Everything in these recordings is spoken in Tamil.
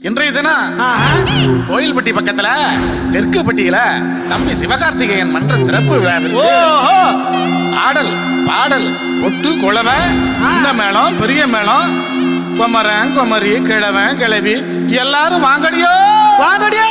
இன்றைய தினம். கோயில்பட்டி பக்கத்துல தெற்கு பட்டியில தம்பி சிவகார்த்திகேயன் மன்ற திறப்பு ஓஹோ ஆடல் பாடல் கொட்டு குளவ சின்ன மேளம் பெரிய மேளம் கொமரன் கொமரி கிழவன் கிழவி எல்லாரும் வாங்கடியோ வாங்கடியோ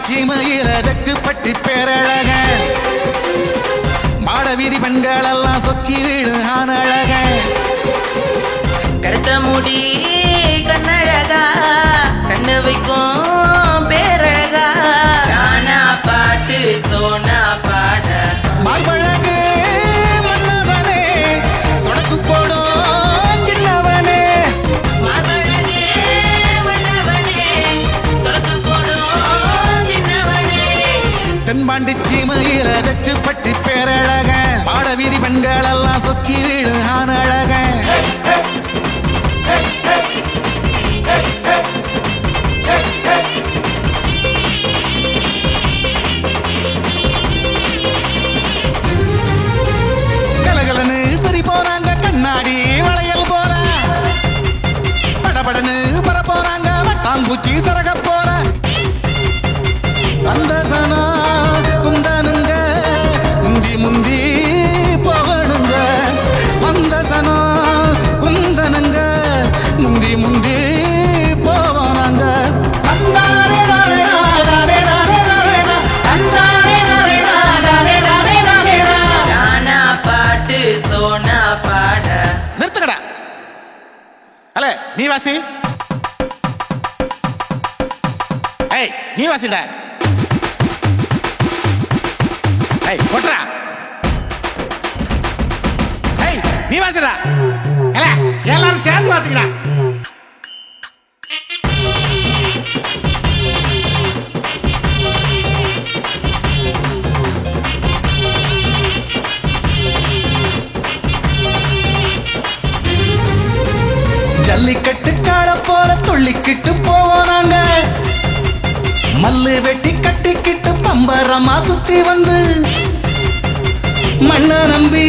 தென்பாண்டி அதற்கு பட்டி பேரழக மாட வீதி பெண்கள் எல்லாம் சொக்கி வீடு ஆனழக தென்பாண்டி சீமையில் தெற்கு பட்டி பேரழக பாட விதி பெண்கள் எல்லாம் சொக்கி வீடு ஆனழக ஹலோ நீ வாசி ஏய் நீ வாசிடா ஏய் கொட்றா ஏய் நீ வாசிடா ஹலோ எல்லாரும் சேர்ந்து வாசிக்கடா ஜல்லிக்கட்டு கால போல துள்ளிக்கிட்டு போவோம் நாங்க. மல்லு வெட்டி கட்டிக்கிட்டு பம்பரமா சுத்தி வந்து மண்ண நம்பி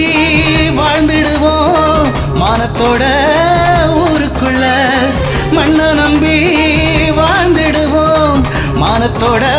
வாழ்ந்துடுவோம். மானத்தோட ஊருக்குள்ள மண்ண நம்பி வாழ்ந்துடுவோம். மானத்தோட